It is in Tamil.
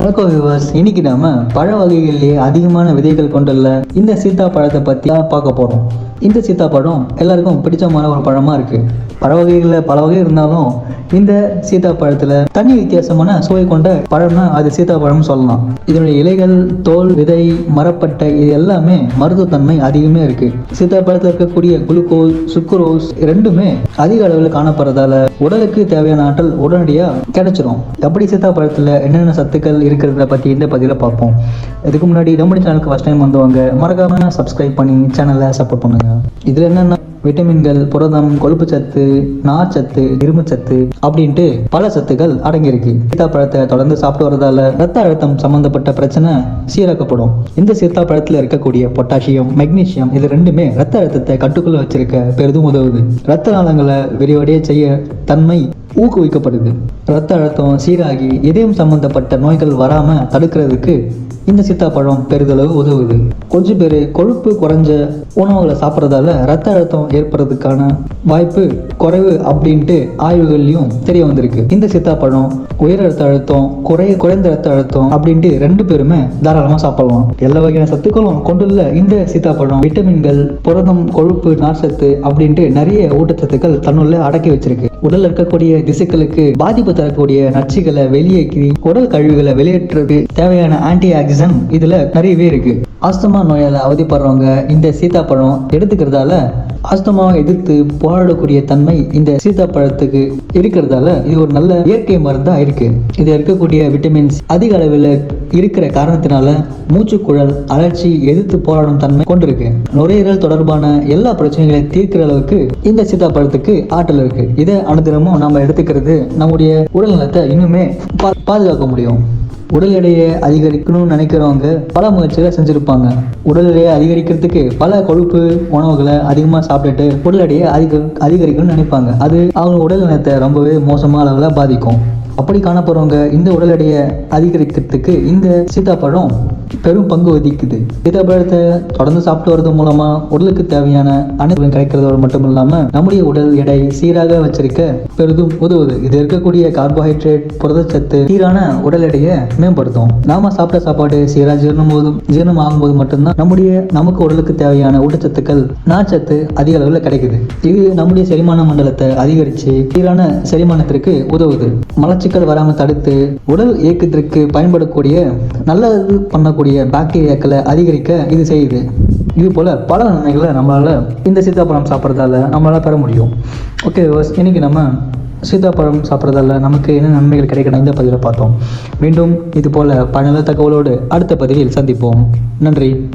வணக்கம் விவாஸ் இன்னைக்கு நாம பழ வகைகளிலேயே அதிகமான விதைகள் கொண்டுள்ள இந்த சீதா பழத்தை பற்றி தான் பார்க்க போகிறோம் இந்த சீதா பழம் எல்லாருக்கும் பிடிச்சமான ஒரு பழமாக இருக்குது பழ வகைகளில் பல வகை இருந்தாலும் இந்த சீதாப்பழத்தில் தனி வித்தியாசமான சுவை கொண்ட பழம்னா அது சீதாப்பழம்னு சொல்லலாம். இதனுடைய இலைகள் தோல் விதை மரப்பட்டை இது எல்லாமே மருத்துவத்தன்மை அதிகமே இருக்குது சீதாப்பழத்தில் இருக்கக்கூடிய குளுக்கோஸ் சுக்குரோஸ் ரெண்டுமே அதிக அளவில் காணப்படுறதால உடலுக்கு தேவையான ஆற்றல் உடனடியாக கிடைச்சிரும். எப்படி சீதாப்பழத்தில் என்னென்ன சத்துக்கள் இருக்கிறத பற்றி இந்த பதிவில் பார்ப்போம். இதுக்கு முன்னாடி நம்முடைய சேனலுக்கு ஃபஸ்ட் டைம் வந்தவங்க மறக்காம சப்ஸ்கிரைப் பண்ணி சேனலை சப்போர்ட் பண்ணுங்க. இதில் என்னென்ன விட்டமின்கள் புரதம் கொழுப்பு சத்து நார்ச்சத்து இரும்புச்சத்து அப்படின்ட்டு பல சத்துக்கள் அடங்கியிருக்கு. சீத்தாப்பழத்தை தொடர்ந்து சாப்பிட்டு வரதால ரத்த அழுத்தம் சம்பந்தப்பட்ட பிரச்சனை சீராக்கப்படும் இந்த சீத்தாப்பழத்தில் இருக்கக்கூடிய பொட்டாசியம் மெக்னீசியம் இது ரெண்டுமே ரத்த அழுத்தத்தை கட்டுக்குள்ள வச்சிருக்க பெரிதும் உதவுது. ரத்த நாளங்களை விரிவடைய செய்ய தன்மை ஊக்குவிக்கப்படுது. ரத்த அழுத்தம் சீராகி இதயம் சம்பந்தப்பட்ட நோய்கள் வராம தடுக்கிறதுக்கு இந்த சீத்தாப்பழம் பெரிதளவு உதவுது. கொஞ்சம் பேர் கொழுப்பு குறைஞ்ச உணவுகளை சாப்பிட்றதால ரத்த அழுத்தம் ஏற்படுறதுக்கான வாய்ப்பு குறைவு அப்படின்ட்டு ஆய்வுகள்லையும் தெரிய வந்திருக்கு. இந்த சீத்தாப்பழம் உயர் ரத்த அழுத்தம் குறை குறைந்த ரத்த அழுத்தம் அப்படின்ட்டு ரெண்டு பேருமே தாராளமாக சாப்பிடலாம். எல்லா வகையான சத்துக்களும் கொண்டுள்ள இந்த சீத்தாப்பழம் விட்டமின்கள் புரதம் கொழுப்பு நார்ச்சத்து அப்படின்ட்டு நிறைய ஊட்டச்சத்துக்கள் தன்னுள்ள அடக்கி வச்சிருக்கு. உடல் இருக்கக்கூடிய திசுக்களுக்கு பாதிப்பு தரக்கூடிய நச்சுகளை வெளியேற்றி உடல் கழிவுகளை வெளியேற்றுறது தேவையான ஆன்டி ஆக்சிஜன் இதுல நிறையவே இருக்கு. ஆஸ்துமா நோயால அவதிப்படுறவங்க இந்த சீத்தாப்பழம் எடுத்துக்கிறதால ஆஸ்துமாவை எதிர்த்து போராடக்கூடிய தன்மை இந்த சீத்தாப்பழத்துக்கு இருக்கிறதால இது ஒரு நல்ல இயற்கை மருந்தா இருக்கு. இது இருக்கக்கூடிய விட்டமின்ஸ் அதிக அளவில் இருக்கிற காரணத்தினால மூச்சுக்குழல் அலர்ச்சி எதிர்த்து போராடும் தன்மை கொண்டிருக்கு. நுரையீரல் தொடர்பான எல்லா பிரச்சனைகளையும் தீர்க்கிற அளவுக்கு இந்த சீத்தாப்பழத்துக்கு ஆற்றல் இருக்கு. இதை அனுதினமும் நம்ம எடுத்துக்கிறது நம்முடைய உடல் நலத்தை இன்னுமே பா- பாதுகாக்க முடியும். உடல் எடையை அதிகரிக்கணும்னு நினைக்கிறவங்க பல முயற்சிகளை செஞ்சுருப்பாங்க. உடல் எடையை அதிகரிக்கிறதுக்கு பல கொழுப்பு உணவுகளை அதிகமாக சாப்பிட்டுட்டு உடல் எடையை அதிக அதிகரிக்கணும்னு நினைப்பாங்க. அது அவங்க உடல் நலத்தை ரொம்பவே மோசமான அளவில் பாதிக்கும். அப்படி காணப்படுறவங்க இந்த உடல் எடையை அதிகரிக்கிறதுக்கு இந்த சீத்தாப்பழம் பெரும் பங்கு வகிக்குது. சீத்தாப்பழத்தை தொடர்ந்து சாப்பிட்டு வரது மூலமா உடலுக்கு தேவையான அனைத்தும் கிடைக்கிறதோடு மட்டும் இல்லாம நம்முடைய உடல் எடை சீராக வச்சிருக்க பெரிதும் உதவுது. இது இருக்கக்கூடிய கார்போஹைட்ரேட் புரதச்சத்து சீரான உடல் எடையை மேம்படுத்தும். நாம சாப்பிட்ட சாப்பாடு சீரா ஜீரணம் போதும். ஜீரணம் ஆகும்போது மட்டும்தான் நம்முடைய நமக்கு உடலுக்கு தேவையான ஊட்டச்சத்துக்கள் நார்ச்சத்து அதிக அளவில் கிடைக்குது. இது நம்முடைய செரிமான மண்டலத்தை அதிகரித்து சீரான செரிமானத்திற்கு உதவுது. மலச்சிக்கல் வராமல் தடுத்து உடல் இயக்கத்திற்கு பயன்படக்கூடிய நல்லது பண்ணக்கூடிய பாக்டீரியாக்களை அதிகரிக்க இது செய்யுது. இது போல் பல நன்மைகளை நம்மளால் இந்த சீத்தாப்பழம் சாப்பிட்றதால நம்மளால் பெற முடியும். ஓகே இன்னைக்கு நம்ம சீதாப்பழம் சாப்பிட்றதால நமக்கு என்ன நன்மைகள் கிடைக்கணும்? இந்த பதிவில் பார்த்தோம். மீண்டும் இது போல் பல தகவலோடு அடுத்த பதிவில் சந்திப்போம். நன்றி.